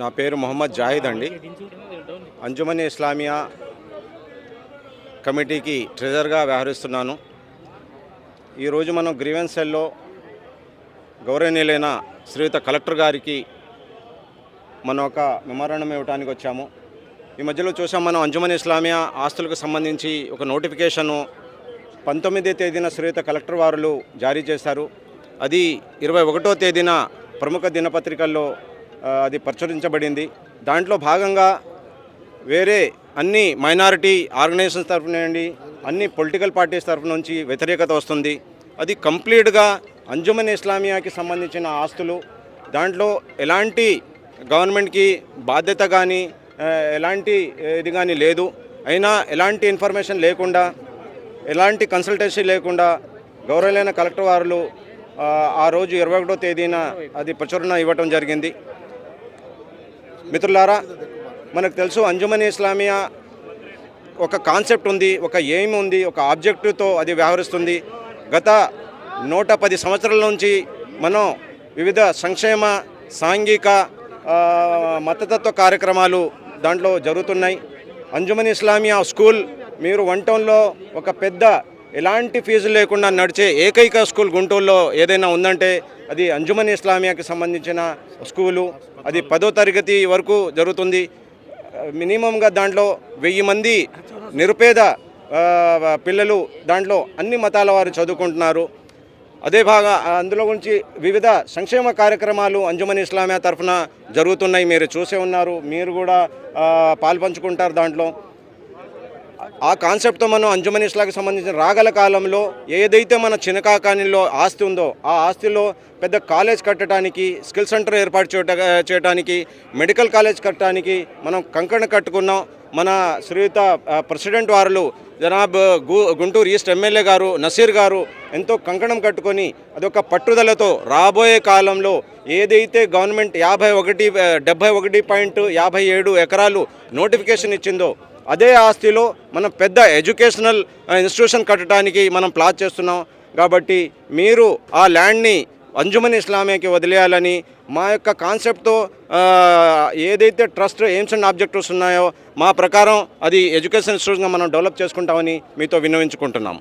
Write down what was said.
నా పేరు మొహమ్మద్ జాహిద్ అండి. అంజుమని ఇస్లామియా కమిటీకి ట్రెజర్గా వ్యవహరిస్తున్నాను. ఈరోజు మనం గ్రీవెన్స్ సెల్లో గౌరవనీయులైన శ్రీయుత కలెక్టర్ గారికి మనం ఒక మెమోరాండం ఇవ్వడానికి వచ్చాము. ఈ మధ్యలో చూసాం మనం అంజుమని ఇస్లామియా ఆస్తులకు సంబంధించి ఒక నోటిఫికేషను పంతొమ్మిదో తేదీన శ్రీయుత కలెక్టర్ వారులు జారీ చేశారు. అది ఇరవై ఒకటో తేదీన ప్రముఖ దినపత్రికల్లో అది ప్రచురించబడింది. దాంట్లో భాగంగా వేరే అన్ని మైనారిటీ ఆర్గనైజేషన్స్ తరఫునండి అన్ని పొలిటికల్ పార్టీస్ తరఫు నుంచి వ్యతిరేకత వస్తుంది. అది కంప్లీట్గా అంజుమన్ ఇస్లామియాకి సంబంధించిన ఆస్తులు దాంట్లో ఎలాంటి గవర్నమెంట్కి బాధ్యత కానీ ఎలాంటి ఇది కానీ లేదు. అయినా ఎలాంటి ఇన్ఫర్మేషన్ లేకుండా ఎలాంటి కన్సల్టెన్సీ లేకుండా గౌరవలైన కలెక్టర్ వారు ఆ, ఆ రోజు ఇరవై ఒకటో తేదీన అది ప్రచురణ ఇవ్వటం జరిగింది. మిత్రులారా మనకు తెలుసు అంజుమని ఇస్లామియా ఒక కాన్సెప్ట్ ఉంది ఒక ఎయిమ్ ఉంది ఒక ఆబ్జెక్టివ్తో అది వ్యవహరిస్తుంది. గత నూట పది సంవత్సరాల నుంచి మనం వివిధ సంక్షేమ సాంఘిక మతతత్వ కార్యక్రమాలు దాంట్లో జరుగుతున్నాయి. అంజుమని ఇస్లామియా స్కూల్ మీరు వన్ టౌన్లో ఒక పెద్ద ఎలాంటి ఫీజు లేకుండా నడిచే ఏకైక స్కూల్ గుంటూరులో ఏదైనా ఉందంటే అది అంజుమని ఇస్లామియాకి సంబంధించిన స్కూలు. అది పదో తరగతి వరకు జరుగుతుంది. మినిమంగా దాంట్లో వెయ్యి మంది నిరుపేద పిల్లలు దాంట్లో అన్ని మతాల వారు చదువుకుంటున్నారు. అదే భాగా అందులో గురించి వివిధ సంక్షేమ కార్యక్రమాలు అంజుమన్ ఇస్లామియా తరఫున జరుగుతున్నాయి. మీరు చూసే ఉన్నారు. మీరు కూడా పాల్పంచుకుంటారు దాంట్లో. ఆ కాన్సెప్ట్తో మనం అంజుమన్ ఇస్లాకి సంబంధించిన రాగల కాలంలో ఏదైతే మన చినకాకానిలో ఆస్తి ఉందో ఆ ఆస్తిలో పెద్ద కాలేజ్ కట్టడానికి స్కిల్ సెంటర్ ఏర్పాటు చేయట చేయడానికి మెడికల్ కాలేజ్ కట్టడానికి మనం కంకణ కట్టుకున్నాం మన శ్రీయుత ప్రెసిడెంట్ వారు జనాబ్ గు గుంటూరు ఈస్ట్ ఎమ్మెల్యే గారు నసీర్ గారు ఎంతో కంకణం కట్టుకొని అదొక పట్టుదలతో రాబోయే కాలంలో ఏదైతే గవర్నమెంట్ యాభై ఒకటి డెబ్బై ఒకటి పాయింట్ యాభై ఏడు ఎకరాలు నోటిఫికేషన్ ఇచ్చిందో అదే ఆస్తిలో మనం పెద్ద ఎడ్యుకేషనల్ ఇన్స్టిట్యూషన్ కట్టడానికి మనం ప్లాన్ చేస్తున్నాం. కాబట్టి మీరు ఆ ల్యాండ్ని అంజుమన్ ఇస్లామేకి వదిలేయాలని మా యొక్క కాన్సెప్ట్తో ఏదైతే ట్రస్ట్ ఎయిమ్స్ అండ్ ఆబ్జెక్టివ్స్ ఉన్నాయో మా ప్రకారం అది ఎడ్యుకేషన్ ఇన్స్టిట్యూషన్గా మనం డెవలప్ చేసుకుంటామని మీతో విన్నవించుకుంటున్నాం.